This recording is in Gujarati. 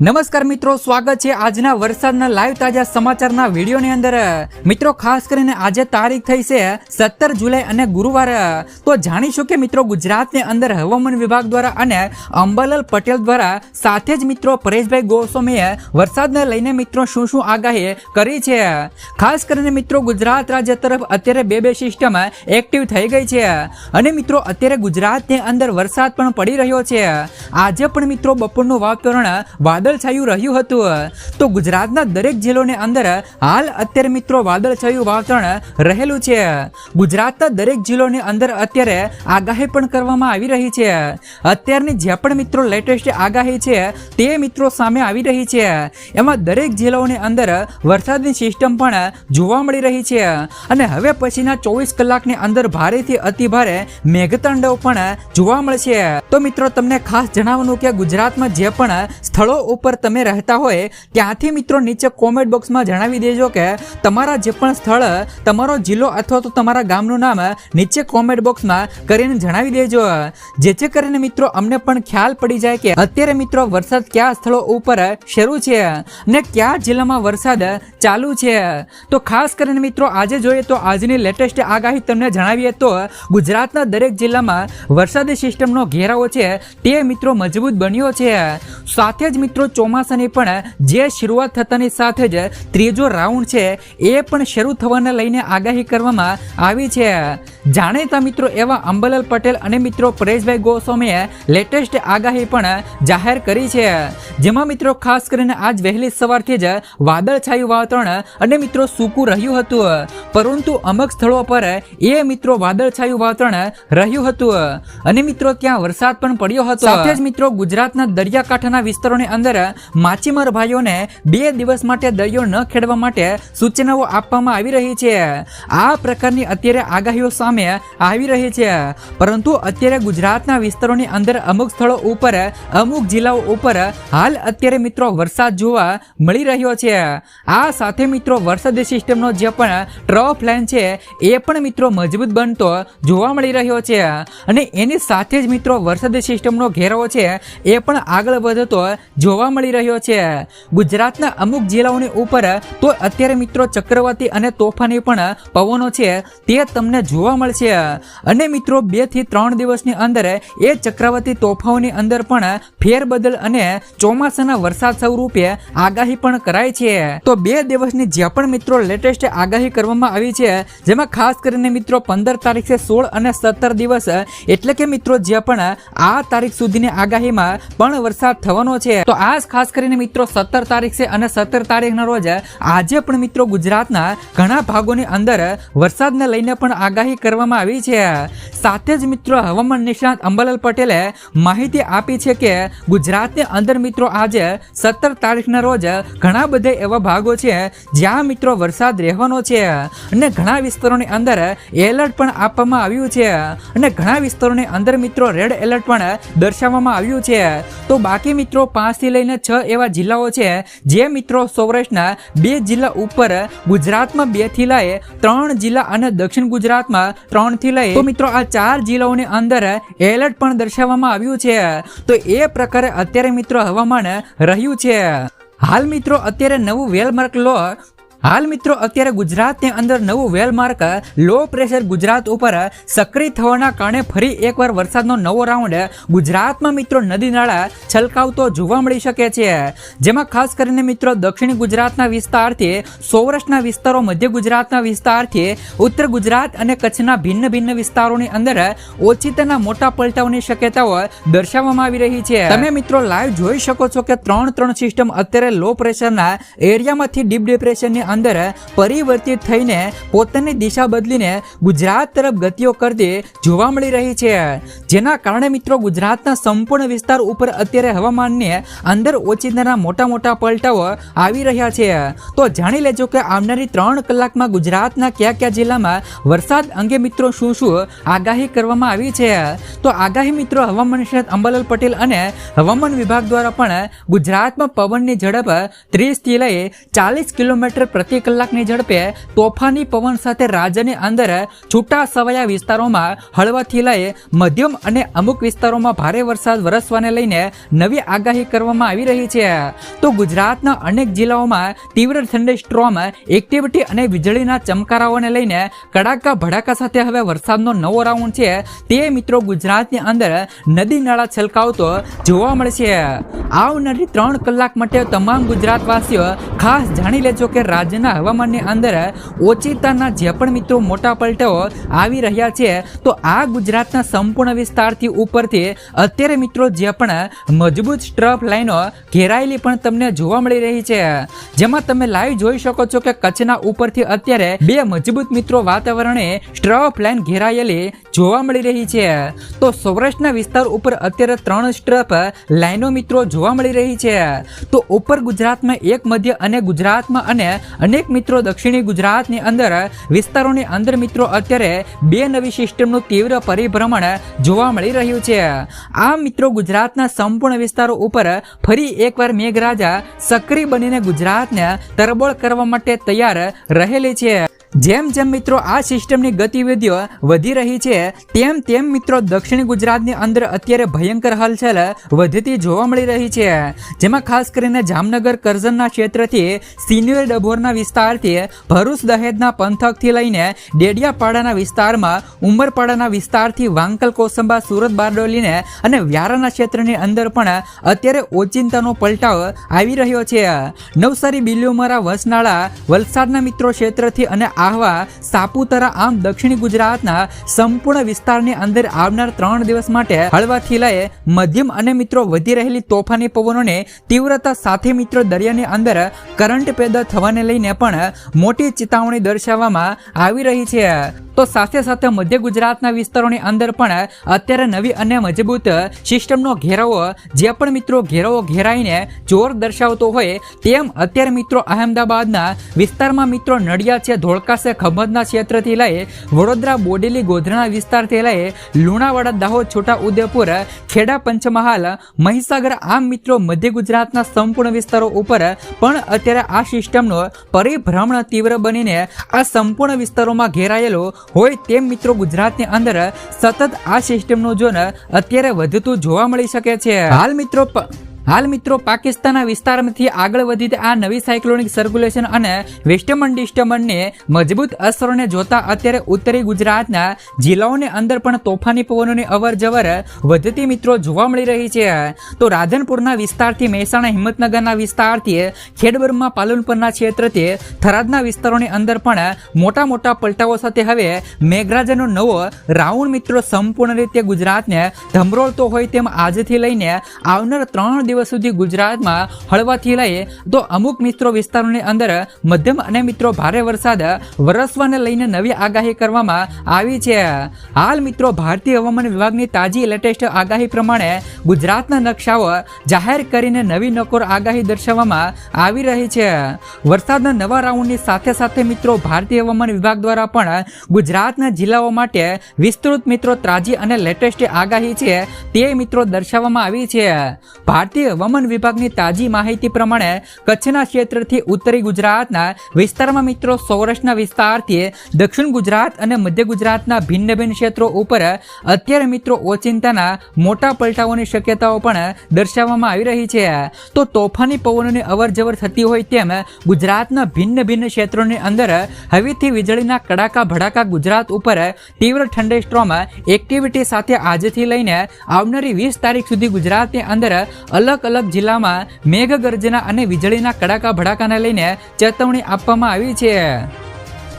નમસ્કાર મિત્રો, સ્વાગત છે આજના વરસાદના લાઈવ તાજા સમાચારના વિડીયોની અંદર. મિત્રો, ખાસ કરીને આજે તારીખ થઈ છે સત્તર જુલાઈ અને ગુરુવાર. તો જાણીશું કે મિત્રો, ગુજરાતની અંદર હવામાન વિભાગ દ્વારા અને અંબાલાલ પટેલ દ્વારા સાથે જ મિત્રો પરેશભાઈ ગોસ્વામીએ વરસાદને લઈને મિત્રો શું શું આગાહી કરી છે? ખાસ કરીને મિત્રો, ગુજરાત રાજ્ય તરફ અત્યારે બે બે સિસ્ટમ એક્ટિવ થઈ ગઈ છે. અને મિત્રો, અત્યારે ગુજરાતની અંદર વરસાદ પણ પડી રહ્યો છે. આજે પણ મિત્રો બપોરનું વાતાવરણ વાદળછાયું રહ્યું હતું. તો ગુજરાતના દરેક જિલ્લોની અંદર હાલ અત્યારે મિત્રો વાદળછાયું વાતાવરણ રહેલું છે. ગુજરાતના દરેક જિલ્લોની અંદર અત્યારે આગાહી પણ કરવામાં આવી રહી છે. અત્યારની જે પણ મિત્રો લેટેસ્ટ આગાહી છે, તે મિત્રો સામે આવી રહી છે. એમાં દરેક જિલ્લાઓની અંદર વરસાદની સિસ્ટમ પણ જોવા મળી રહી છે. અને હવે પછીના ચોવીસ કલાકની અંદર ભારેથી અતિ ભારે મેઘતાંડવ પણ જોવા મળશે. તો મિત્રો, તમને ખાસ જણાવવાનું કે ગુજરાતમાં જે પણ સ્થળો ઉપર તમે રહેતા હોય, ત્યાંથી મિત્રો નીચે કોમેન્ટ બોક્સમાં જણાવી દેજો કે તમારા જે પણ સ્થળ, તમારો જિલ્લો અથવા તો તમારા ગામનું નામ નીચે કોમેન્ટ બોક્સમાં કરીને જણાવી દેજો. જેથી કરીને મિત્રો અમને પણ ખ્યાલ પડી જાય કે અત્યારે મિત્રો વરસાદ કયા સ્થળો ઉપર શરૂ છે ને કયા જિલ્લામાં વરસાદ ચાલુ છે. તો ખાસ કરીને મિત્રો આજે જોઈએ તો આજની લેટેસ્ટ આગાહી તમને જણાવીએ તો ગુજરાતના દરેક જિલ્લામાં વરસાદી સિસ્ટમનો ઘેરાવો છે તે મિત્રો મજબૂત બન્યો છે. સાથે જ મિત્રો ચોમાસાની પણ જે શરૂઆત થતાની સાથે જ ત્રીજો રાઉન્ડ છે એ પણ શરૂ થવાને લઈને આગાહી કરવામાં આવી છે. જાણીતા મિત્રો એવા અંબલાલ પટેલ અને મિત્રો પરેશભાઈ ગોસ્વામીએ લેટેસ્ટ આગાહી પણ જાહેર કરી છે. જેમાં મિત્રો ખાસ કરીને આજ વહેલી સવારથી જ વાદળછાયું વાતાવરણ અને મિત્રો સૂકું રહ્યું હતું. પરંતુ અમુક સ્થળો પર એ મિત્રો વાદળછાયું વાતાવરણ રહ્યું હતું. અને મિત્રો ત્યાં વરસાદ પણ પડ્યો હતો. સાથે જ મિત્રો ગુજરાતના દરિયાકાંઠાના વિસ્તારોની અંદર માછીમાર ભાઈઓને બે દિવસ માટે દરિયો ન ખેડવા માટે સૂચનાઓ આપવામાં આવી રહી છે. આ પ્રકારની અત્યારે આગાહીઓ સામે આવી રહી છે. પરંતુ અત્યારે ગુજરાતના વિસ્તારોની અંદર અમુક સ્થળો ઉપર, અમુક જિલ્લાઓ ઉપર હાલ અત્યારે મિત્રો વરસાદ જોવા મળી રહ્યો છે. આ સાથે મિત્રો વરસાદી સિસ્ટમનો જે પણ ટ્રફ લાઇન છે, એ પણ મિત્રો મજબૂત બનતો જોવા મળી રહ્યો છે. અને એની સાથે જ મિત્રો વરસાદી સિસ્ટમનો ઘેરાવો છે, એ પણ આગળ વધતો જોવા મળી રહ્યો છે. ગુજરાતના અમુક જિલ્લાઓની ઉપર તો અત્યારે મિત્રો ચક્રવાતી અને તોફાની પણ પવનો છે, તે તમને જોવા મળશે. અને મિત્રો બેથી ત્રણ દિવસની અંદર એ ચક્રવાતી તોફાઓની અંદર પણ ફેરબદલ અને ચોમાસાના વરસાદ સ્વરૂપે આગાહી પણ કરાય છે. તો બે દિવસની જે પણ મિત્રો લેટેસ્ટ આગાહી કરવામાં આવી છે, જેમાં ખાસ કરીને મિત્રો પંદર તારીખે સોળ અને સત્તર દિવસ એટલે કે મિત્રો જે પણ આ તારીખ સુધીની આગાહીમાં પણ વરસાદ થવાનો છે. તો આ જ ખાસ કરીને મિત્રો, સત્તર તારીખ છે અને સત્તર તારીખના રોજ આજે પણ મિત્રો ગુજરાતના ઘણા ભાગોની અંદર વરસાદને લઈને પણ આગાહી કરવામાં આવી છે. સાથે જ મિત્રો હવામાન નિષ્ણાત અંબાલાલ પટેલે માહિતી આપી છે કે ગુજરાતની અંદર મિત્રો આજે સત્તર તારીખના રોજ ઘણા બધા એવા ભાગો છે જ્યાં મિત્રો વરસાદ રહેવાનો છે અને ઘણા વિસ્તારોની અંદર એલર્ટ પણ આપવામાં આવ્યું છે અને ઘણા વિસ્તારોની અંદર મિત્રો રેડ એલર્ટ પણ દર્શાવવામાં આવ્યું છે. તો બાકી મિત્રો પાંચથી લઈને છ એવા જિલ્લાઓ છે જે મિત્રો સૌરાષ્ટ્રના બે જિલ્લા ઉપર ગુજરાતમાં બેથી લઈ ત્રણ જિલ્લા અને દક્ષિણ ગુજરાતમાં ત્રણથી લઈ તો મિત્રો આ ચાર જિલ્લાઓની અંદર એલર્ટ પણ દર્શાવવામાં આવ્યું છે. તો એ પ્રકારે અત્યારે મિત્રો હવામાન રહ્યું છે. હાલ મિત્રો અત્યારે નવું વેલમાર્ક લો હાલ મિત્રો, અત્યારે ગુજરાતની અંદર નવું વેલમાર્ક લો પ્રેશર ગુજરાત ઉપર સક્રિય થવાના કારણે ફરી એકવાર વરસાદનો નવો રાઉન્ડ ગુજરાતમાં મિત્રો નદી નાળા છલકાવતો જોવા મળી શકે છે. જેમાં ખાસ કરીને મિત્રો, દક્ષિણ ગુજરાતના વિસ્તારથી, સૌરાષ્ટ્રના વિસ્તારો, મધ્ય ગુજરાતના વિસ્તારથી, ઉત્તર ગુજરાત અને કચ્છના ભિન્ન ભિન્ન વિસ્તારોની અંદર ઓચિતાના મોટા પલટાઓની શક્યતાઓ દર્શાવવામાં આવી રહી છે. તમે મિત્રો લાઈવ જોઈ શકો છો કે ત્રણ ત્રણ સિસ્ટમ અત્યારે લો પ્રેશરના એરિયામાંથી ડીપ ડિપ્રેશનની અંદર પરિવર્તિત થઈને પોતાની દિશા બદલીને ગુજરાત તરફ ગતિઓ કરતી જોવા મળી રહી છે. જેના કારણે મિત્રો ગુજરાતના સંપૂર્ણ વિસ્તાર ઉપર અત્યારે હવામાનને અંદર ઓચિંતાના મોટા મોટા પલટાઓ આવી રહ્યા છે. તો જાણી લેજો કે આવનારી ત્રણ કલાકમાં ગુજરાતના કયા કયા જિલ્લામાં વરસાદ અંગે મિત્રો શું શું આગાહી કરવામાં આવી છે? તો આગાહી મિત્રો હવામાન નિષ્ણાત અંબાલાલ પટેલ અને હવામાન વિભાગ દ્વારા પણ ગુજરાતમાં પવનની ઝડપ ત્રીસથી લઈ ચાલીસ કિલોમીટર પ્રતિ કલાકની ઝડપે તોફાની પવન સાથે રાજ્યની અંદર છૂટા છવાયા વિસ્તારોમાં હળવાથી લઈ મધ્યમ અને અમુક વિસ્તારોમાં ભારે વરસાદ વરસવાને લઈને નવી આગાહી કરવામાં આવી રહી છે. તો ગુજરાતના અનેક જિલ્લાઓમાં તીવ્ર થંડરસ્ટ્રોમ એક્ટિવિટી અને વીજળીના ચમકારાઓને લઈને કડાકા ભડાકા સાથે હવે વરસાદનો નવો રાઉન્ડ છે. તે મિત્રો ગુજરાતની અંદર નદી નાળા છલકાવતો જોવા મળશે આવનારી ત્રણ કલાક માટે તમામ ગુજરાતવાસીઓ ખાસ જાણી લેજો કે રાજ્યના હવામાનની અંદર ઓચિતાના જે પણ મિત્રો મોટા પલટાઓ આવી રહ્યા છે, તો આ ગુજરાતના સંપૂર્ણ વિસ્તારથી ઉપરથી અત્યારે મિત્રો જે પણ મજબૂત સ્ટ્રફ લાઈનો ઘેરાયેલી પણ તમને જોવા મળી રહી છે. જેમાં તમે લાઈવ જોઈ શકો છો કે કચ્છના ઉપરથી અત્યારે બે મજબૂત મિત્રો વાતાવરણે સ્ટ્રફ લાઈન ઘેરાયેલી જોવા મળી રહી છે. તો સૌરાષ્ટ્રના વિસ્તાર ઉપર અત્યારે ત્રણ સ્ટ્રફ લાઈનો મિત્રો જોવા મળી રહી છે. તો ઉપર ગુજરાતમાં એક, મધ્ય અને ગુજરાતમાં અને અનેક મિત્રો દક્ષિણી ગુજરાતની અંદર, વિસ્તારોની અંદર મિત્રો અત્યારે બે નવી સિસ્ટમનું તીવ્ર પરિભ્રમણ જોવા મળી રહ્યું છે. આ મિત્રો ગુજરાતના સંપૂર્ણ વિસ્તારો ઉપર ફરી એકવાર મેઘરાજા સક્રિય બનીને ગુજરાતને તરબોળ કરવા માટે તૈયાર રહેલી છે. જેમ જેમ મિત્રો આ સિસ્ટમની ગતિવિધિઓ વધી રહી છે, તેમ તેમ મિત્રો દક્ષિણ ગુજરાતની અંદર અત્યારે ભયંકર હલચલ વધતી જોવા મળી રહી છે. જેમાં ખાસ કરીને જામનગર, કરજણના ક્ષેત્રથી સિનિયર ડભોરના વિસ્તારથી, ભરૂચ દહેજના પંથકથી લઈને ડેડિયાપાડાના વિસ્તારમાં, ઉમરપાડાના વિસ્તારથી વાંકલ, કોસંબા, સુરત, બારડોલીને અને વ્યારાના ક્ષેત્રની અંદર પણ અત્યારે ઓચિંતાનો પલટાવ આવી રહ્યો છે. નવસારી બિલ્યુમરા વસનાળા વલસાડના મિત્રો ક્ષેત્રથી અને આહવા સાપુતારા આમ દક્ષિણ ગુજરાતના સંપૂર્ણ વિસ્તારની અંદર આવનાર ત્રણ દિવસ માટે હળવાથી લઈ મધ્યમ અને મિત્રો વધી રહેલી તોફાની પવનોને તીવ્રતા સાથે મિત્રો દરિયાની અંદર કરંટ પેદા થવાને લઈને પણ મોટી ચેતવણી દર્શાવવામાં આવી રહી છે. તો સાથે સાથે મધ્ય ગુજરાતના વિસ્તારોની અંદર પણ અત્યારે નવી અને મજબૂત સિસ્ટમનો ઘેરાવો જે પણ મિત્રો ઘેરાવો ઘેરાઈને જોર દર્શાવતો હોય તેમ અત્યારે મિત્રો અહેમદાબાદના વિસ્તારમાં મિત્રો નડિયા છે, ધોળકા છે ખમદના ક્ષેત્રથી લઈ વડોદરા બોડેલી ગોધરાના વિસ્તારથી લઈ લુણાવાડા, દાહોદ, છોટા ઉદેપુર, ખેડા પંચમહાલ, મહીસાગર, આમ મિત્રો મધ્ય ગુજરાતના સંપૂર્ણ વિસ્તારો ઉપર પણ અત્યારે આ સિસ્ટમનો પરિભ્રમણ તીવ્ર બનીને આ સંપૂર્ણ વિસ્તારોમાં ઘેરાયેલો હોય તેમ મિત્રો ગુજરાતની અંદર સતત આ સિસ્ટમનું જોન અત્યારે વધતું જોવા મળી શકે છે. હાલ મિત્રો હાલ મિત્રો, પાકિસ્તાનના વિસ્તારમાંથી આગળ વધી આ નવી સાયક્લોનિક સર્ક્યુલેશન અને વેસ્ટર્ન ડિસ્ટર્બન્સની મજબૂત અસરોને જોતા અત્યારે ઉત્તરી ગુજરાતના જિલ્લાઓની અંદર પણ તોફાની પવનોની અવર જવર વધતી મિત્રો જોવા મળી રહી છે. તો રાધનપુરના વિસ્તારથી મહેસાણા હિંમતનગરના વિસ્તારથી ખેડબરમાં પાલનપુરના ક્ષેત્રથી થરાદના વિસ્તારોની અંદર પણ મોટા મોટા પલટાઓ સાથે હવે મેઘરાજાનો નવો રાઉન્ડ મિત્રો સંપૂર્ણ રીતે ગુજરાતને ધમરોળતો હોય તેમ આજથી લઈને આવનાર ત્રણ દિવસ સુધી ગુજરાતમાં હળવાથી લઈ તો અમુક મિત્રો વિસ્તારોની અંદર મધ્યમ અને મિત્રો ભારે વરસાદ વરસવાને લઈને નવી આગાહી કરવામાં આવી છે. હાલ મિત્રો, ભારતીય હવામાન વિભાગની તાજી લેટેસ્ટ આગાહી પ્રમાણે ગુજરાતના નકશાઓ જાહેર કરીને નવી નકોર આગાહી દર્શાવવામાં આવી રહી છે. વરસાદના નવા રાઉન્ડની સાથે સાથે મિત્રો, ભારતીય હવામાન વિભાગ દ્વારા પણ ગુજરાતના જિલ્લાઓ માટે વિસ્તૃત મિત્રો તાજી અને લેટેસ્ટ આગાહી છે તે મિત્રો દર્શાવવામાં આવી છે. ભારતીય હવામાન વિભાગની તાજી માહિતી પ્રમાણે કચ્છના ક્ષેત્રથી ઉત્તરી ગુજરાતના વિસ્તારમાં મિત્રો સૌરાષ્ટ્રના વિસ્તારથી દક્ષિણ ગુજરાત અને મધ્ય ગુજરાતના ભિન્ન ભિન્ન ક્ષેત્રો ઉપર અત્યારે મિત્રો ઓચિંતાના મોટા પલટાઓની શક્યતાઓ પણ દર્શાવવામાં આવી રહી છે. તો તોફાની પવનોની અવર જવર થતી હોય તેમ ગુજરાતના ભિન્ન ભિન્ન ક્ષેત્રોની અંદર હવેથી વીજળીના કડાકા ભડાકા ગુજરાત ઉપર તીવ્ર ઠંડેસ્ટ્રોમ એક્ટિવિટી સાથે આજથી લઈને આવનારી વીસ તારીખ સુધી ગુજરાતની અંદર અલગ અલગ જિલ્લામાં મેઘગર્જના અને વીજળીના કડાકા ભડાકાને લઈને ચેતવણી આપવામાં આવી છે.